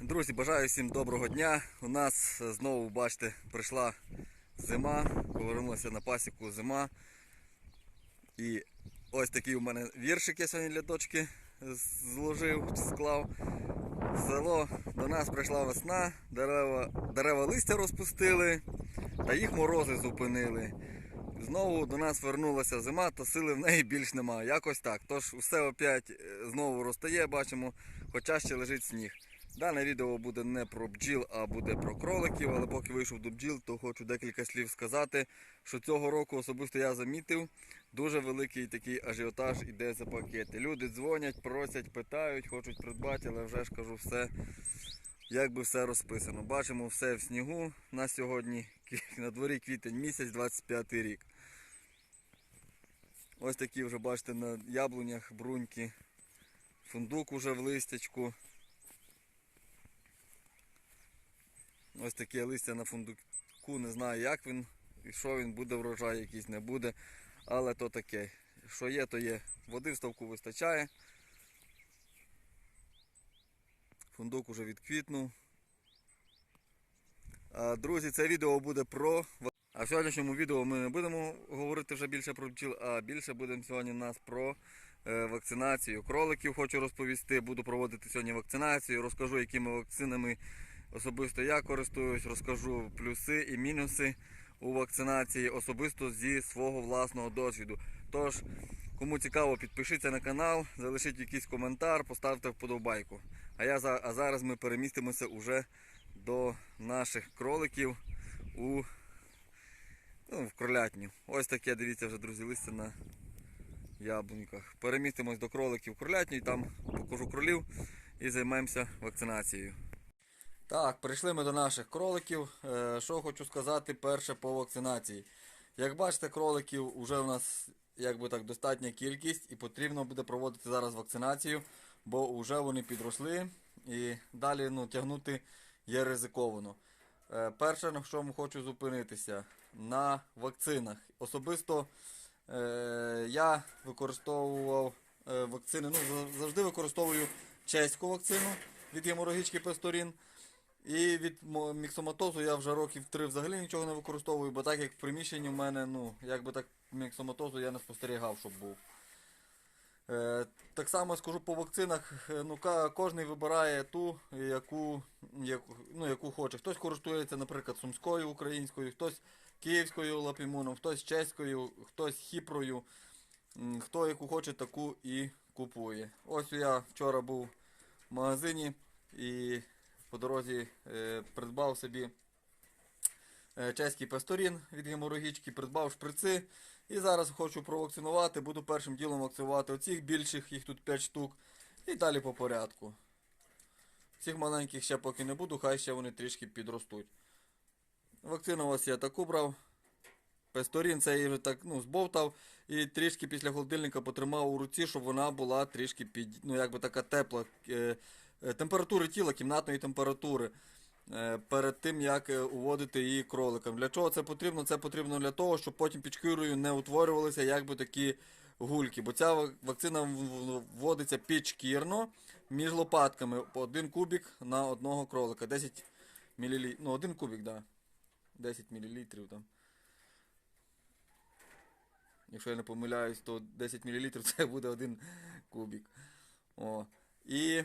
Друзі, бажаю всім доброго дня. У нас знову, бачите, прийшла зима, повернулася на пасіку зима. І ось такий у мене віршик я сьогодні для дочки зложив, чи склав. Село до нас прийшла весна, дерева, дерева листя розпустили, та їх морози зупинили. Знову до нас вернулася зима, та сили в неї більш немає. Якось так. Тож все опять е, знову розтає, бачимо, хоча ще лежить сніг. Дане відео буде не про бджіл, а буде про кроликів, але поки вийшов до бджіл, то хочу декілька слів сказати, що цього року особисто я замітив, дуже великий такий ажіотаж іде за пакети. Люди дзвонять, просять, питають, хочуть придбати, але вже ж кажу все, як би все розписано. Бачимо все в снігу на сьогодні, на дворі квітень місяць, 25 рік. Ось такі вже бачите на яблунях бруньки, фундук уже в листячку. Ось таке листя на фундуку, не знаю як він і що він буде, врожай якийсь не буде. Але то таке. Що є, то є. Води в ставку вистачає. Фундук уже відквітнув. Друзі, це відео буде про. А в сьогоднішньому відео ми не будемо говорити вже більше про бджіл, а більше будемо сьогодні нас про е, вакцинацію. Кроликів хочу розповісти. Буду проводити сьогодні вакцинацію. Розкажу, якими вакцинами особисто я користуюсь, розкажу плюси і мінуси у вакцинації особисто зі свого власного досвіду. Тож, кому цікаво, підпишіться на канал, залишіть якийсь коментар, поставте вподобайку. А я а зараз ми перемістимося уже до наших кроликів у ну, в кролятню. Ось таке, дивіться вже, друзі, листя на яблуньках. Перемістимось до кроликів в кролятню і там покажу кролів і займемося вакцинацією. Так, прийшли ми до наших кроликів. Е, Що хочу сказати перше по вакцинації. Як бачите, кроликів вже у нас якби так достатня кількість і потрібно буде проводити зараз вакцинацію, бо вже вони підросли і далі ну, тягнути є ризиковано. Е, Перше, на чому хочу зупинитися, на вакцинах. Особисто е, я використовував е, вакцини, ну завжди використовую чеську вакцину від геморагічки песторін. І від міксоматозу я вже років три взагалі нічого не використовую, бо так як в приміщенні в мене, ну, якби так міксоматозу я не спостерігав, щоб був. Е, так само скажу по вакцинах, е, ну, кожний вибирає ту, яку, яку, ну, яку хоче. Хтось користується, наприклад, сумською українською, хтось київською лапімуном, хтось чеською, хтось хіпрою. Хто яку хоче, таку і купує. Ось я вчора був в магазині і по дорозі е, придбав собі е, чеський пасторін від геморагічки, придбав шприци. І зараз хочу провакцинувати. Буду першим ділом вакцинувати оцих більших, їх тут 5 штук. І далі по порядку. Цих маленьких ще поки не буду, хай ще вони трішки підростуть. Вакцину ось я таку брав. Песторін це я вже так ну, збовтав і трішки після холодильника потримав у руці, щоб вона була трішки під, ну, якби така тепла. Е, температури тіла, кімнатної температури. е, Перед тим як е, уводити її кроликам. Для чого це потрібно? Це потрібно для того, щоб потім під шкірою не утворювалися якби такі гульки. Бо ця вакцина вводиться підшкірно між лопатками. Один кубик на одного кролика. 10 мл. Ну, один кубик, так. Да. 10 мл там. Якщо я не помиляюсь, то 10 мл це буде один кубик. О. І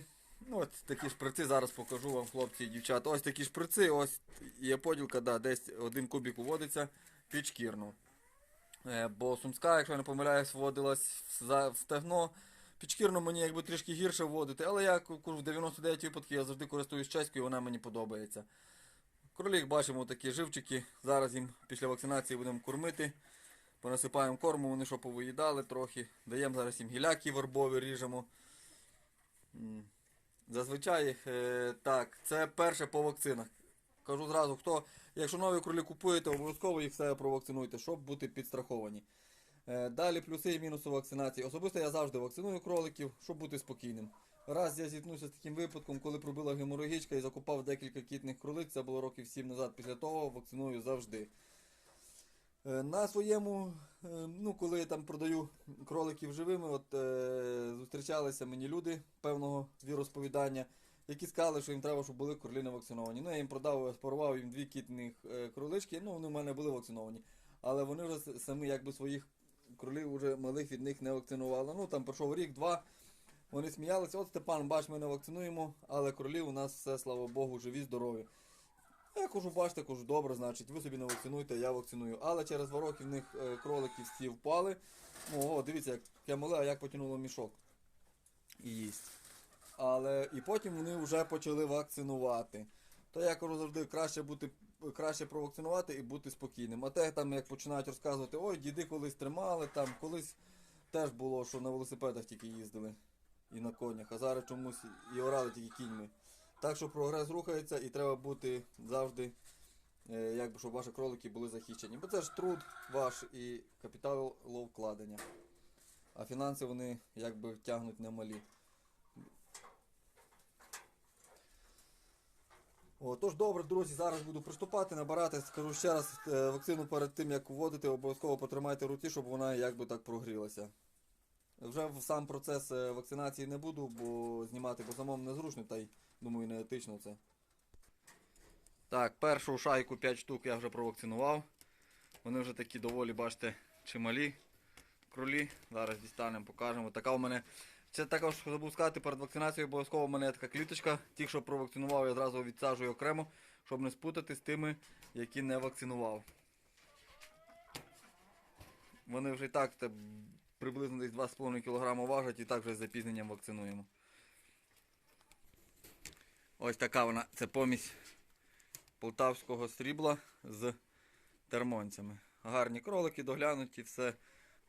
ну, от такі шприци зараз покажу вам, хлопці і дівчата. Ось такі шприци, ось є поділка, да, десь один кубик уводиться підшкірно. Е, бо сумська, якщо я не помиляюсь, вводилась в стегно. Підшкірно мені якби трішки гірше вводити, але я кажу, в 99 випадків я завжди користуюсь чеською, вона мені подобається. Кролік бачимо такі живчики. Зараз їм після вакцинації будемо кормити. Понасипаємо корму, вони що повиїдали трохи. Даємо зараз їм гіляки вербові, ріжемо. Зазвичай е, так, це перше по вакцинах. Кажу зразу, хто, якщо нові кролі купуєте, обов'язково їх все провакцинуйте, щоб бути підстраховані. Е, далі плюси і мінуси вакцинації. Особисто я завжди вакциную кроликів, щоб бути спокійним. Раз я зіткнувся з таким випадком, коли пробила геморагічка і закупав декілька кітних кролиць, це було років 7 назад. Після того вакциную завжди. Е, На своєму, е, ну коли я там продаю кроликів живими, от е, зустрічалися мені люди певного віросповідання, які сказали, що їм треба, щоб були кролі не вакциновані. Ну, я їм продав, спарував їм дві кітних е, кролички, ну вони в мене були вакциновані. Але вони вже самі якби своїх кролів уже малих від них не вакцинували. Ну там пройшов рік-два. Вони сміялися, от Степан, бач, ми не вакцинуємо, але кролі у нас все, слава Богу, живі, здорові. Я кажу, бачите, кажу, добре, значить, ви собі не вакцинуєте, я вакциную. Але через два роки в них е, кролики всі впали. Ну, о, дивіться, як таке мале, а як потягнуло мішок. І їсть. Але і потім вони вже почали вакцинувати. То я кажу завжди краще бути краще провакцинувати і бути спокійним. А те там як починають розказувати, ой, діди колись тримали, там колись теж було, що на велосипедах тільки їздили і на конях, а зараз чомусь і орали тільки кіньми. Так що прогрес рухається і треба бути завжди, е, якби щоб ваші кролики були захищені. Бо це ж труд ваш і капітал вкладення. А фінанси вони якби тягнуть немалі. О, тож добре, друзі, зараз буду приступати, набирати, скажу ще раз, е, вакцину перед тим як вводити, обов'язково потримайте в руці, щоб вона якби так прогрілася. Вже в сам процес е, вакцинації не буду, бо знімати по самому незручно, та й думаю не етично це. Так, першу шайку 5 штук я вже провакцинував. Вони вже такі доволі, бачите, чималі кролі. Зараз дістанемо, покажемо. Така у мене. Це також забув сказати, перед вакцинацією обов'язково у мене є така кліточка. Ті, що провакцинував, я одразу відсаджую окремо, щоб не спутати з тими, які не вакцинував. Вони вже і так приблизно десь 2,5 кг важать і так вже з запізненням вакцинуємо. Ось така вона, це помість полтавського срібла з термонцями. Гарні кролики, доглянуті, все.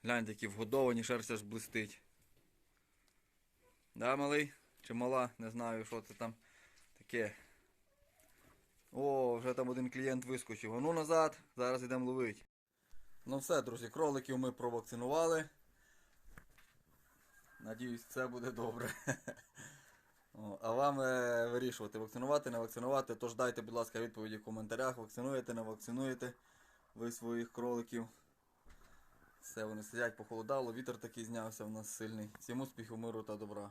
Гляньте, які вгодовані, шерсть аж блистить. Да, малий? Чи мала? Не знаю, що це там таке. О, вже там один клієнт вискочив. Ну назад, зараз йдемо ловити. Ну все, друзі, кроликів ми провакцинували. Надіюсь, це буде добре. А вам е, вирішувати, вакцинувати, не вакцинувати. Тож дайте, будь ласка, відповіді в коментарях. Вакцинуєте, не вакцинуєте ви своїх кроликів. Все, вони сидять похолодало, вітер такий знявся в нас сильний. Всім успіхів, миру та добра.